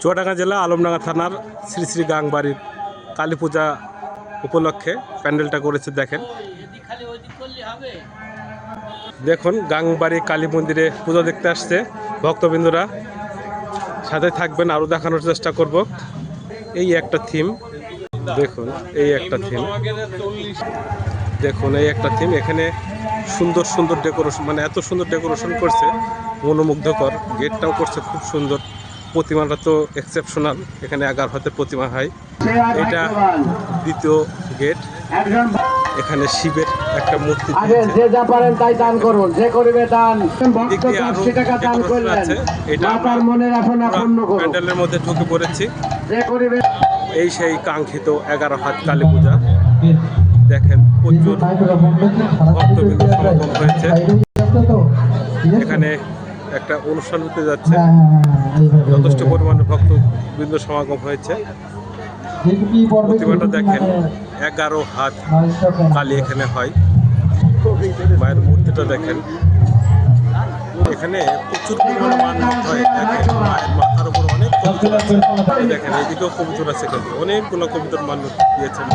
চুয়াডাঙ্গা জেলা আলমডাঙ্গা থানার শ্রী শ্রী গাংবাড়ির কালী পূজা উপলক্ষে প্যান্ডেলটা করেছে, দেখেন। দেখুন, গাংবাড়ি কালী মন্দিরে পুজো দেখতে আসছে ভক্তবৃন্দরা। সাথে থাকবেন আরও দেখানোর চেষ্টা করব। এই একটা থিম, দেখুন, এই একটা থিম। দেখুন, এই একটা থিম, এখানে সুন্দর সুন্দর ডেকোরেশন মানে এত সুন্দর ডেকোরেশন করছে মনোমুগ্ধকর। গেটটাও করছে খুব সুন্দর। প্রতিমাটা তো এক্সেপশনাল এখানে এগারো হাতের প্রতিমা হয়। এটা দ্বিতীয় গেট। এখানে শিবের একটা মূর্তি যে যা পারেন তাই দান করুন যে করিবে দান। ভক্ত দিক দিয়ে আরও পাঁচশো টাকা দান করলেন। এটা মাতার আমরা মনের আপনা পূর্ণ করুন। প্যান্ডেলের মধ্যে ঢুকে পড়েছি। যে করিবে এই সেই কাঙ্ক্ষিত এগারো হাত কালী পূজা। দেখেন প্রচুর ভক্তবৃন্দ সমাগম হয়েছে। এখানে একটা অনুষ্ঠান হতে যাচ্ছে। যথেষ্ট পরিমাণে ভক্তবৃন্দ সমাগম হয়েছে। প্রতিমাটা দেখেন, এগারো হাত কালী এখানে হয়। মায়ের মূর্তিটা দেখেন। এখানে প্রচুর পরিমাণে মান্য হয়, দেখেন, মায়ের মাথার উপর অনেক কবুতর আছে। দেখেন, এদিকেও কবুতর আছে অনেকগুলো কবুতর মান্য দিয়েছেন